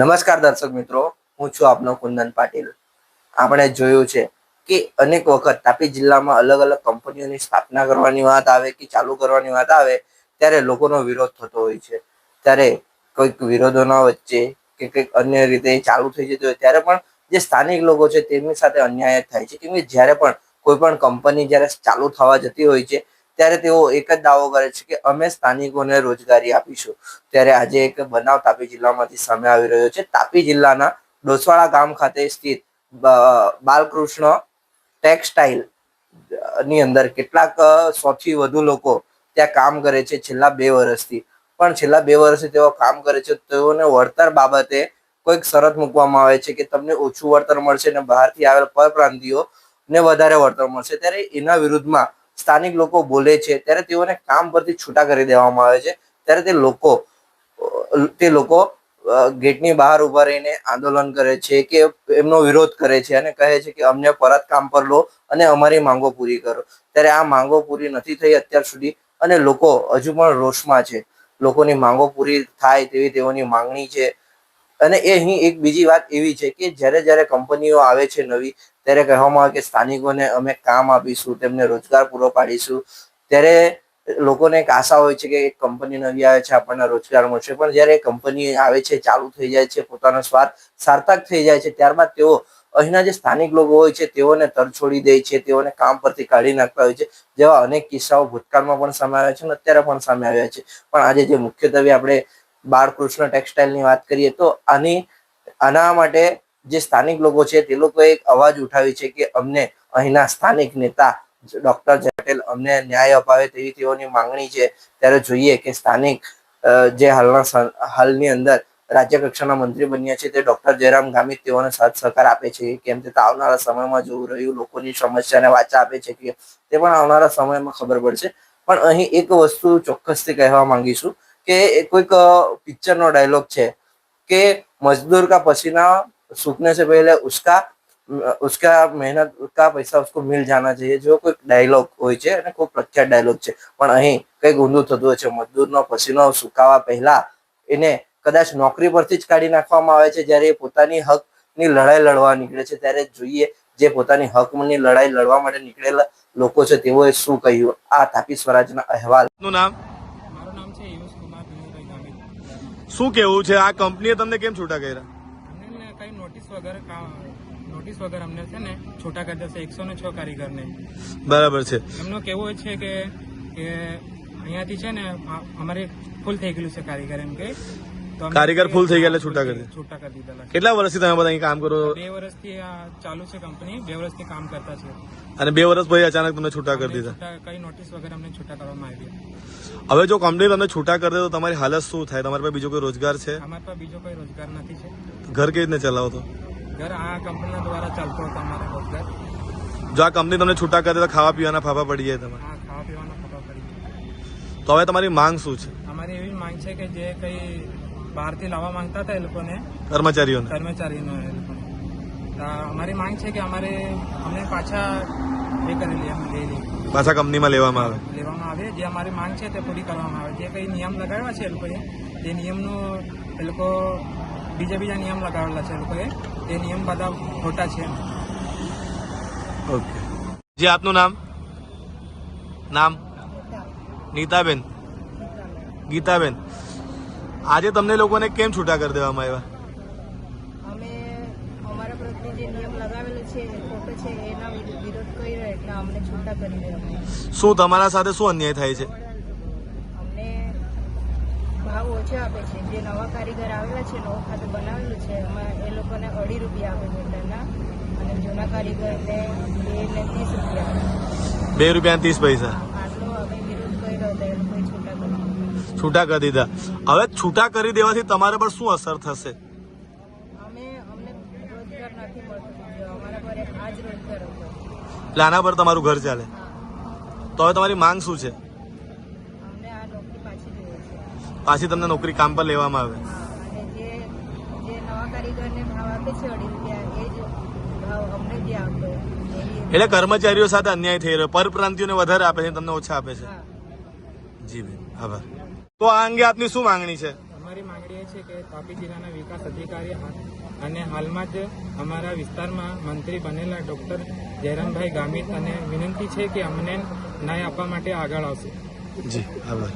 નમસ્કાર દર્શક મિત્રો, હું છું આપનો કુંદન પાટીલ. આપણે જોયું છે કે અનેક વખત તાપી જિલ્લામાં અલગ અલગ કંપનીઓની સ્થાપના કરવાની વાત આવે કે ચાલુ કરવાની વાત આવે, ત્યારે લોકોનો વિરોધ થતો હોય છે. ત્યારે કોઈક વિરોધોના વચ્ચે કે કંઈક અન્ય રીતે ચાલુ થઈ જતું હોય, ત્યારે પણ જે સ્થાનિક લોકો છે તેમની સાથે અન્યાય થાય છે. કેમ કે જ્યારે પણ કોઈ પણ કંપની જ્યારે ચાલુ થવા જતી હોય છે ત્યારે તેઓ એક જ દાવો કરે છે કે અમે સ્થાનિકોને રોજગારી આપીશું. ત્યારે આજે એક બનાવ તાપી જિલ્લામાંથી સામે આવી રહ્યો છે. તાપી જિલ્લાના ડોસવાડા ગામ ખાતે સ્થિત બાલકૃષ્ણ ટેક્સટાઇલની અંદર કેટલાક સૌથી વધુ લોકો ત્યાં કામ કરે છે છેલ્લા બે વર્ષથી. પણ છેલ્લા બે વર્ષથી તેઓ કામ કરે છે, તેઓને વળતર બાબતે કોઈક શરત મૂકવામાં આવે છે કે તમને ઓછું વળતર મળશે અને બહારથી આવેલ પરપ્રાંતિઓને વધારે વળતર મળશે. ત્યારે એના વિરુદ્ધમાં સ્થાનિક લોકો બોલે છે, ત્યારે તેઓને કામ પરથી છૂટા કરી દેવામાં આવે છે. ત્યારે તે લોકો તે લોકો ગેટની બહાર ઊભા રહીને આંદોલન કરે છે કે એમનો વિરોધ કરે છે અને કહે છે કે અમને પરત કામ પર લો અને અમારી માંગો પૂરી કરો. ત્યારે આ માંગો પૂરી નથી થઈ અત્યાર સુધી અને લોકો હજુ પણ રોષમાં છે. લોકોની માંગો પૂરી થાય તેવી તેઓની માંગણી છે. અને એ અહીં એક બીજી વાત એવી છે કે જ્યારે જ્યારે કંપનીઓ આવે છે નવી, ત્યારે કહેવામાં આવે કે સ્થાનિકોને અમે કામ આપીશું, તેમને રોજગાર પૂરો પાડીશું. ત્યારે લોકોને એક આશા હોય છે કે એક કંપની નવી આવે છે, આપણને રોજગાર મળશે. પણ જ્યારે કંપની આવે છે, ચાલુ થઈ જાય છે, પોતાનો સ્વાર્થ સાર્થક થઈ જાય છે, ત્યારબાદ તેઓ અહીંના જે સ્થાનિક લોકો હોય છે, તેઓને તર છોડી દે છે, તેઓને કામ પરથી કાઢી નાખતા હોય છે, જેવા અનેક કિસ્સાઓ ભૂતકાળમાં પણ સામે આવ્યા છે અને અત્યારે પણ સામે આવ્યા છે. પણ આજે જે મુખ્યત્વે આપણે બાળકૃષ્ણ ટેક્સટાઇલની વાત કરીએ તો આની, આના માટે જે સ્થાનિક લોકો છે તે લોકોએ એક અવાજ ઉઠાવી છે કે અમને અહીંના સ્થાનિક નેતા ડોક્ટર પટેલ અમને ન્યાય અપાવે તેવી તેઓની માંગણી છે. ત્યારે જોઈએ કે સ્થાનિક જે હાલના હાલની અંદર રાજ્ય કક્ષાના મંત્રી બન્યા છે તે ડોક્ટર જયરામ ગામિત તેઓને સાથ સહકાર આપે છે. કેમ તે આવનારા સમયમાં જોવું રહ્યું લોકોની સમસ્યાને વાચા આપે છે કે તે પણ આવનારા સમયમાં ખબર પડશે. પણ અહીં એક વસ્તુ ચોક્કસથી કહેવા માંગીશું. કે એ કોઈક પિક્ચરનો ડાયલોગ છે કે मजदूर का पसीना सूखने से पहले उसका उसका મહેનત का પૈસા उसको मिल जाना चाहिए જો કોઈક ડાયલોગ હોય છે અને ખૂબ પ્રખ્યાત ડાયલોગ છે પણ અહીં કંઈક ઊંધું થતું હોય છે મજદૂરનો પસીનો સુકાવા પહેલા એને કદાચ નોકરી પરથી જ કાઢી નાખવામાં આવે છે જ્યારે એ પોતાની હકની લડાઈ લડવા નીકળે છે ત્યારે જોઈએ જે પોતાની હકની લડાઈ લડવા માટે નીકળેલા લોકો છે તેઓએ શું કહ્યું આ તાપી સ્વરાજના અહેવાલ નું નામ શું કેવું છે? આ કંપનીએ તમને કેમ છૂટા કર્યા? અમને કઈ નોટિસ વગર નોટિસ વગર અમને છે ને છૂટા કરી દેશે. એકસો ને છ કારીગરને. બરાબર છે. એમનું કેવો છે કે કે અહીંયાથી છે ને અમારે ફૂલ થઈ ગયેલું છે કારીગર એમ કે. કારીગર ફૂલ થઈ ગયા એટલે છૂટા કરી છૂટા કરી દીધા કેટલા વર્ષથી તમે બધા અહીં કામ કરો? બે વર્ષથી ચાલુ છે કંપની બે વર્ષથી કામ કરતા છે. અને બે વર્ષ પછી અચાનક તમને છૂટા કરી દીધા. કઈ નોટિસ વગર અમને છૂટા કરવામાં આવી હવે જો કંપની તમને છૂટા કરી દે તો તમારી હાલત શું થાય? તમારી પાસે બીજો કોઈ રોજગાર છે? અમારી પાસે બીજો કોઈ રોજગાર નથી છે. ઘર કેવી રીતે ચલાવો તો? ઘર આ કંપની દ્વારા ચાલતો હતો અમારો રોજગાર. જો આ કંપની તમને છૂટા કરી દે તો ખાવા પીવાના ફાફા પડી જાય તમારે. ખાવા પીવાના ફાફા પડી તો હવે તમારી માંગ શું છે? અમારી એવી માંગ છે કે જે કઈ બહારથી લાવવા માંગતા હતા એ લોકોને. કર્મચારીઓને? કર્મચારીનો એ લોકોને. અમારી માંગ છે કે અમારે અમને પાછા એ કરેલી એમ લેલી પાછા કંપનીમાં લેવામાં આવે? લેવામાં આવે. જે અમારી માંગ છે તે પૂરી કરવામાં આવે. જે કઈ નિયમ લગાવ્યા છે એ લોકોએ તે નિયમનું એ લોકો બીજા બીજા નિયમ લગાવેલા છે એ લોકોએ તે નિયમ બધા ખોટા છે ઓકે. જે આપનું નામ? નામ? નીતાબેન ગીતાબેન. આજે તમને લોકોને કેમ છૂટા કરી દેવામાં આવ્યા? અમે અમારા પ્રત્યે જે નિયમ લગાવેલો છે ખોટો છે એના વિરુદ્ધ વિરોધ કર્યો એટલે અમને છૂટા કરી દેવામાં શું તમારા સાથે શું અન્યાય થાય છે? અમને ભાવ ઓછો આપે છે. જે નવા કારીગર આવેલા છે નવું ખાતે બનાવેલું છે એમાં એ લોકોને અઢી રૂપિયા આપે મીટરના અને જૂના કારીગરને બે ને ત્રીસ રૂપિયા બે રૂપિયા ત્રીસ પૈસા આટલો અમે વિરોધ કર્યો તો એ લોકોએ છૂટા કરી છૂટા કરી દીધા. હવે છૂટા કરી દેવાથી તમારા પર શું અસર થશે? એટલે આના પર તમારું ઘર ચાલે. તો હવે તમારી માંગ શું છે? પાછી તમને નોકરી કામ પર લેવામાં આવે. એટલે કર્મચારીઓ સાથે અન્યાય થઈ રહ્યો. પરપ્રાંતિઓને વધારે આપે છે તમને ઓછા આપે છે. જી બેન આભાર. તો આ અંગે આપની શું માંગણી છે? અમારી માંગણી એ છે કે તાપી જિલ્લાના વિકાસ અધિકારી અને હાલમાં જ અમારા વિસ્તારમાં મંત્રી બનેલા ડોક્ટર જયરામભાઈ ગામિત અને વિનંતી છે કે અમને ન્યાય આપવા માટે આગળ આવશે. જી આભાર.